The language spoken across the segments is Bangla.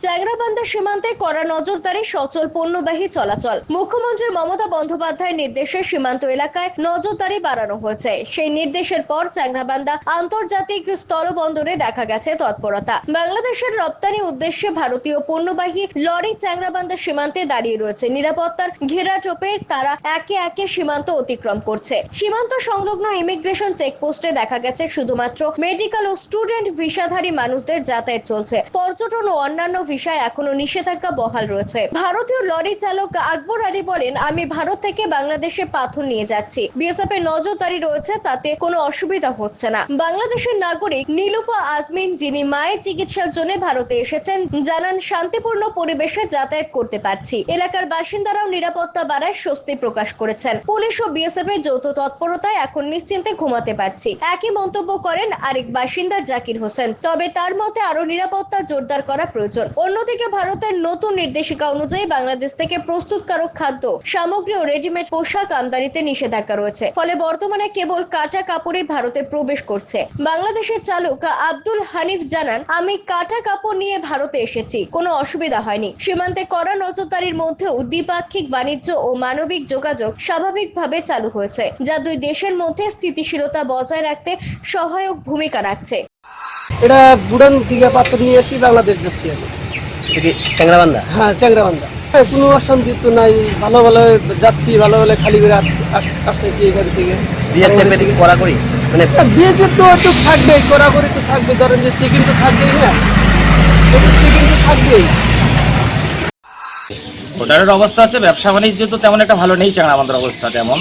Changrabandha সীমান্তে কড়া নজরদারি সচল পণ্যবাহী চলাচল। মুখ্যমন্ত্রী মমতা বন্দ্যোপাধ্যায়ের নির্দেশে সীমান্ত এলাকায় নজরদারি বাড়ানো হয়েছে। সেই নির্দেশের পর চ্যাংরাবান্ধা আন্তর্জাতিক স্থলবন্দরে দেখা গেছে তৎপরতা। বাংলাদেশের রপ্তানি উদ্দেশ্যে ভারতীয় পণ্যবাহী লরি চ্যাংরাবান্ধা সীমান্তে দাঁড়িয়ে রয়েছে। নিরাপত্তার ঘেরা ঘেরাটোপে তারা একে একে সীমান্ত অতিক্রম করছে। সীমান্ত সংলগ্ন ইমিগ্রেশন চেকপোস্টে দেখা গেছে শুধুমাত্র মেডিকেল ও স্টুডেন্ট ভিসাধারী মানুষদের যাতায়াত চলছে। পর্যটন ও অন্যান্য ভিসায় এখনও নিষেধাজ্ঞা বহাল রয়েছে। ভারতীয় লরি চালক আকবর আলী বলেন, আমি ভারত থেকে বাংলাদেশে পাথর নিয়ে যাচ্ছি। বিএসএফ এর নজরদারি রয়েছে, তাতে কোনো অসুবিধা হচ্ছে না। বাংলাদেশের নাগরিক নীলুফা আজমিন, যিনি মায়ের চিকিৎসার জন্য ভারতে এসেছেন, জানান, শান্তিপূর্ণ পরিবেশে যাতায়াত করতে পারছি। এলাকার বাসিন্দারাও নিরাপত্তা বাড়ায় স্বস্তি প্রকাশ করেছেন। পুলিশ ও বিএসএফ এর যৌথ তৎপরতায় এখন নিশ্চিন্তে ঘুমাতে পারছি। একই মন্তব্য করেন আরেক বাসিন্দা, জাকির হোসেন। তবে তার মতে আরও নিরাপত্তা জোরদার করা প্রয়োজন। অন্যদিকে ভারতের নতুন নির্দেশিকা অনুযায়ী বাংলাদেশ থেকে প্রস্তুতকারক খাদ্য, সামগ্রী ও রেডিমেড পোশাক আমদানিতে নিষেধাজ্ঞা রয়েছে। ফলে বর্তমানে কেবল কাটা কাপড়ে ভারতে প্রবেশ করছে। বাংলাদেশের চালক আব্দুল হানিফ জানান, আমি কাটা কাপড় নিয়ে ভারতে এসেছি। কোনো অসুবিধা হয়নি। সীমান্তে কড়া নজরদারির মধ্যেও দ্বিপাক্ষিক বাণিজ্য ও মানবিক যোগাযোগ স্বাভাবিকভাবে চালু হয়েছে, যা দুই দেশের মধ্যে স্থিতিশীলতা বজায় রাখতে সহায়ক ভূমিকা রাখছে। এটা বুড়ান থেকে পাথর নিয়ে আসি বাংলাদেশ যাচ্ছি। আমি চ্যাংরাবান্ধা হ্যাঁ চ্যাংরাবান্ধা হ্যাঁ, কোনো অশান্তি তো নাই ভালো ভালো যাচ্ছি ভালো ভালো খালি করে আস- আস- আসতেছি এখান থেকে। বিএসএফ এর কড়াকড়ি? মানে বিএসএফ তো একটু থাকবেই কড়াকড়ি তো থাকবে ধরেন যে থাকবেই না। থাকবেই। ভোটারের অবস্থা হচ্ছে ব্যবসা বাণিজ্য তো তেমন একটা ভালো নেই চাংরাবান্ধার অবস্থা তেমন।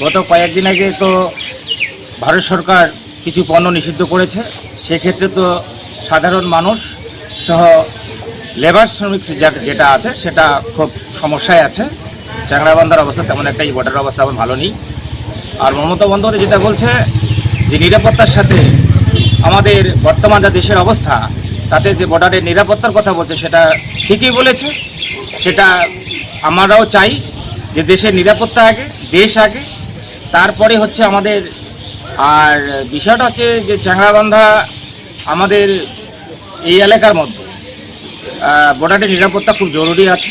গত কয়েকদিন আগে তো ভারত সরকার কিছু পণ্য নিষিদ্ধ করেছে সেক্ষেত্রে তো সাধারণ মানুষ সহ লেবার শ্রমিক যেটা আছে, সেটা খুব সমস্যায় আছে। চাংরাবান্ধার অবস্থা তেমন একটা ভোটারের অবস্থা তেমন ভালো নেই। আর মমতা বন্দ্যোপাধ্যায় যেটা বলছে, যে নিরাপত্তার সাথে আমাদের বর্তমান যা দেশের অবস্থা, তাতে যে বর্ডারের নিরাপত্তার কথা বলছে, সেটা ঠিকই বলেছে। সেটা আমরাও চাই যে দেশের নিরাপত্তা আগে, দেশ আগে। তারপরে হচ্ছে আমাদের, আর বিষয়টা হচ্ছে যে চ্যাংরাবান্ধা আমাদের এই এলাকার মধ্যে বর্ডারের নিরাপত্তা খুব জরুরি আছে।